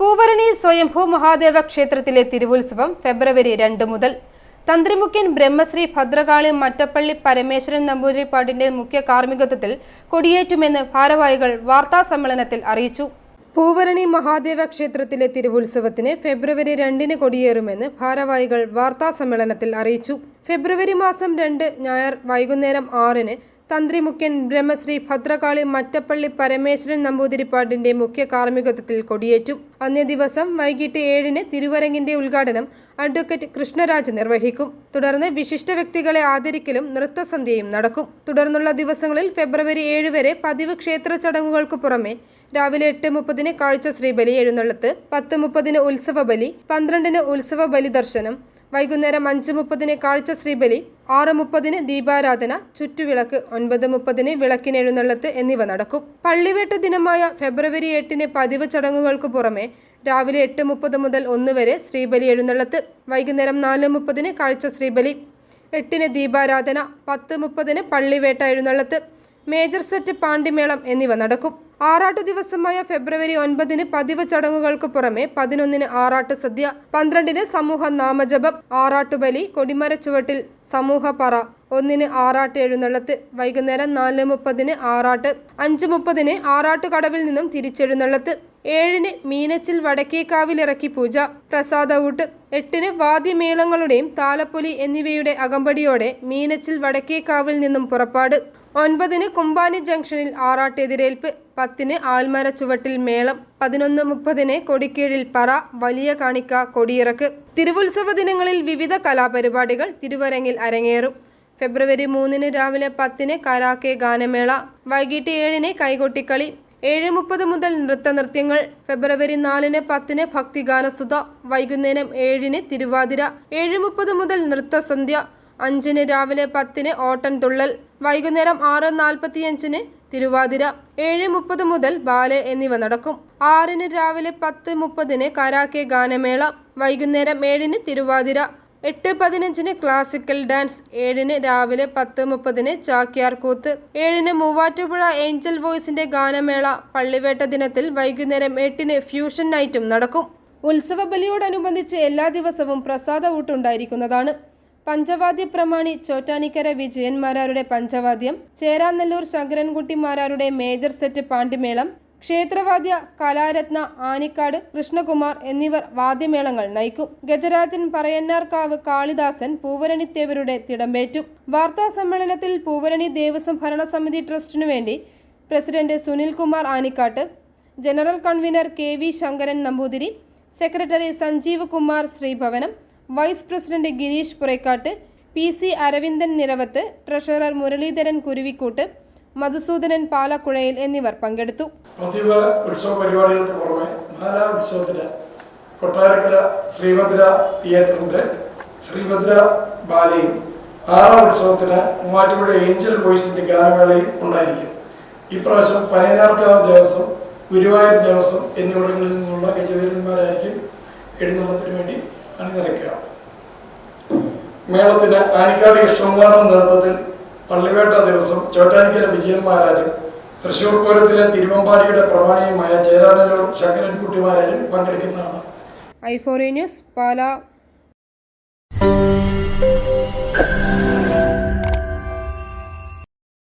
പൂവരണി സ്വയംഭൂ മഹാദേവ ക്ഷേത്രത്തിലെ തിരുവുത്സവം ഫെബ്രുവരി രണ്ട് മുതൽ. തന്ത്രിമുഖ്യൻ ബ്രഹ്മശ്രീ ഭദ്രകാളി മറ്റപ്പള്ളി പരമേശ്വരൻ നമ്പൂതിരിപ്പാടിന്റെ മുഖ്യ കാർമ്മികത്വത്തിൽ കൊടിയേറ്റുമെന്ന് ഭാരവാഹികൾ വാർത്താ സമ്മേളനത്തിൽ അറിയിച്ചു. പൂവരണി മഹാദേവ ക്ഷേത്രത്തിലെ തിരുവുത്സവത്തിന് ഫെബ്രുവരി രണ്ടിന് കൊടിയേറുമെന്ന് ഭാരവാഹികൾ വാർത്താ സമ്മേളനത്തിൽ അറിയിച്ചു. ഫെബ്രുവരി മാസം രണ്ട് ഞായർ വൈകുന്നേരം ആറിന് തന്ത്രിമുഖ്യൻ ബ്രഹ്മശ്രീ ഭദ്രകാളി മറ്റപ്പള്ളി പരമേശ്വരൻ നമ്പൂതിരിപ്പാടിന്റെ മുഖ്യ കാർമ്മികത്വത്തിൽ കൊടിയേറ്റും. അന്നേ ദിവസം വൈകിട്ട് ഏഴിന് തിരുവരങ്ങിന്റെ ഉദ്ഘാടനം അഡ്വക്കേറ്റ് കൃഷ്ണരാജ് നിർവഹിക്കും. തുടർന്ന് വിശിഷ്ട വ്യക്തികളെ ആദരിക്കലും നൃത്തസന്ധ്യയും നടക്കും. തുടർന്നുള്ള ദിവസങ്ങളിൽ ഫെബ്രുവരി ഏഴ് വരെ പതിവ് ക്ഷേത്ര ചടങ്ങുകൾക്ക് പുറമെ രാവിലെ എട്ട് മുപ്പതിന് കാഴ്ച ശ്രീബലി എഴുന്നള്ളത്ത് പത്ത് മുപ്പതിന് ഉത്സവ ബലി പന്ത്രണ്ടിന് ഉത്സവ ബലി ദർശനം വൈകുന്നേരം അഞ്ച് മുപ്പതിന് കാഴ്ച ശ്രീബലി ആറ് മുപ്പതിന് ദീപാരാധന ചുറ്റുവിളക്ക് ഒൻപത് മുപ്പതിന് വിളക്കിന് എഴുന്നള്ളത്ത് എന്നിവ നടക്കും. പള്ളിവേട്ട ദിനമായ ഫെബ്രുവരി എട്ടിന് പതിവ് ചടങ്ങുകൾക്ക് പുറമെ രാവിലെ എട്ട് മുപ്പത് മുതൽ ഒന്ന് വരെ ശ്രീബലി എഴുന്നള്ളത്ത് വൈകുന്നേരം നാല് മുപ്പതിന് കാഴ്ച ശ്രീബലി എട്ടിന് ദീപാരാധന പത്ത് മുപ്പതിന് പള്ളിവേട്ട എഴുന്നള്ളത്ത് മേജർ സെറ്റ് പാണ്ടിമേളം എന്നിവ നടക്കും. ആറാട്ട് ദിവസമായ ഫെബ്രുവരി ഒൻപതിന് പതിവ് ചടങ്ങുകൾക്ക് പുറമെ പതിനൊന്നിന് ആറാട്ട് സദ്യ പന്ത്രണ്ടിന് സമൂഹ നാമജപം ആറാട്ടുബലി കൊടിമരച്ചുവട്ടിൽ സമൂഹ പറ ഒന്നിന് ആറാട്ട് എഴുന്നള്ളത്ത് വൈകുന്നേരം നാല് മുപ്പതിന് ആറാട്ട് അഞ്ച് മുപ്പതിന് ആറാട്ട് കടവിൽ നിന്നും തിരിച്ചെഴുന്നള്ളത്ത് ഏഴിന് മീനച്ചിൽ വടക്കേക്കാവിലിറക്കി പൂജ പ്രസാദ എട്ടിന് വാദ്യമേളങ്ങളുടെയും താലപ്പൊലി എന്നിവയുടെ അകമ്പടിയോടെ മീനച്ചിൽ വടക്കേക്കാവിൽ നിന്നും പുറപ്പാട്. ഒൻപതിന് കുമ്പാനി ജംഗ്ഷനിൽ ആറാട്ടെതിരേൽപ്പ് പത്തിന് ആൽമര ചുവട്ടിൽ മേളം പതിനൊന്ന് മുപ്പതിന് കൊടിക്കീഴിൽ പറ വലിയ കാണിക്ക കൊടിയിറക്ക്. തിരുവുത്സവ ദിനങ്ങളിൽ വിവിധ കലാപരിപാടികൾ തിരുവരങ്ങിൽ അരങ്ങേറും. ഫെബ്രുവരി മൂന്നിന് രാവിലെ പത്തിന് കരാക്കെ ഗാനമേള വൈകിട്ട് ഏഴിന് കൈകൊട്ടിക്കളി ഏഴ് മുപ്പത് മുതൽ നൃത്തനൃത്യങ്ങൾ. ഫെബ്രുവരി നാലിന് പത്തിന് ഭക്തിഗാനസുധ വൈകുന്നേരം ഏഴിന് തിരുവാതിര ഏഴ് മുപ്പത് മുതൽ നൃത്തസന്ധ്യ അഞ്ചിന് രാവിലെ പത്തിന് ഓട്ടൻ തുള്ളൽ വൈകുന്നേരം ആറ് നാൽപ്പത്തിയഞ്ചിന് തിരുവാതിര ഏഴ് മുപ്പത് മുതൽ ബാലെ എന്നിവ നടക്കും. ആറിന് രാവിലെ പത്ത് മുപ്പതിന് കരാക്കെ ഗാനമേള വൈകുന്നേരം ഏഴിന് തിരുവാതിര എട്ട് പതിനഞ്ചിന് ക്ലാസിക്കൽ ഡാൻസ് ഏഴിന് രാവിലെ പത്ത് മുപ്പതിന് ചാക്യാർ കൂത്ത് ഏഴിന് മൂവാറ്റുപുഴ ഏഞ്ചൽ വോയിസിന്റെ ഗാനമേള പള്ളിവേട്ട ദിനത്തിൽ വൈകുന്നേരം എട്ടിന് ഫ്യൂഷൻ നൈറ്റും നടക്കും. ഉത്സവ ബലിയോടനുബന്ധിച്ച് എല്ലാ ദിവസവും പ്രസാദ ഊട്ടുണ്ടായിരിക്കുന്നതാണ് പഞ്ചവാദ്യ പ്രമാണി ചോറ്റാനിക്കര വിജയന്മാരാരുടെ പഞ്ചവാദ്യം ചേരാനെല്ലൂർ ശങ്കരൻകുട്ടിമാരാരുടെ മേജർ സെറ്റ് പാണ്ടിമേളം ക്ഷേത്രവാദ്യ കലാരത്ന ആനിക്കാട് കൃഷ്ണകുമാർ എന്നിവർ വാദ്യമേളങ്ങൾ നയിക്കും. ഗജരാജൻ പറയന്നാർക്കാവ് കാളിദാസൻ പൂവരണിത്തേവരുടെ തിടമ്പേറ്റും. വാർത്താ സമ്മേളനത്തിൽ പൂവരണി ദേവസ്വം ഭരണസമിതി ട്രസ്റ്റിനു വേണ്ടി president Sunilkumar Anikkattu general convener K V Sankaran Namboothiri secretary Sanjeev Kumar Sreebhavanam vice president Gireesh Puraikkattu P C Aravindan Niravathu treasurer Muraleedharan Kuruvikkoottu Madhusoodhanan പാലക്കുഴയിൽ എന്നിവർ പങ്കെടുത്തു. പതിവ് ഉത്സവ പരിപാടികൾക്ക് പുറമെ നാലാം ഉത്സവത്തിന് കൊട്ടാരക്കര ശ്രീഭദ്ര തിയേറ്ററിന്റെ ശ്രീഭദ്ര ബാലയും ആറാം ഉത്സവത്തിന് മൂവാറ്റുപുഴ ഏഞ്ചൽ വോയിസിന്റെ ഗാനമേളയും ഉണ്ടായിരിക്കും. ഇപ്രാവശ്യം പനയനാർക്കാവ് ദേവസ്വം ഗുരുവായൂർ ദേവസ്വം എന്നിവിടങ്ങളിൽ നിന്നുള്ള ഗജവീരന്മാരായിരിക്കും എഴുന്നള്ളത്തിന് വേണ്ടി അണിനിരക്കുക. മേളത്തിന് ആനിക്കാട് കൃഷ്ണകുമാറിന്റെ നേതൃത്വത്തിൽ പള്ളിവേട്ട ദിവസം ചോട്ടാനിക്കര വിജയന്മാരാരും തൃശൂർ പൂരത്തിലെ തിരുവമ്പാടിയുടെ പ്രമാണിയുമായ ചേരാനല്ലൂർ ശങ്കരൻകുട്ടിമാരും പങ്കെടുക്കുന്നതാണ്. ഐ ഐഫോറി ന്യൂസ് പാലാ.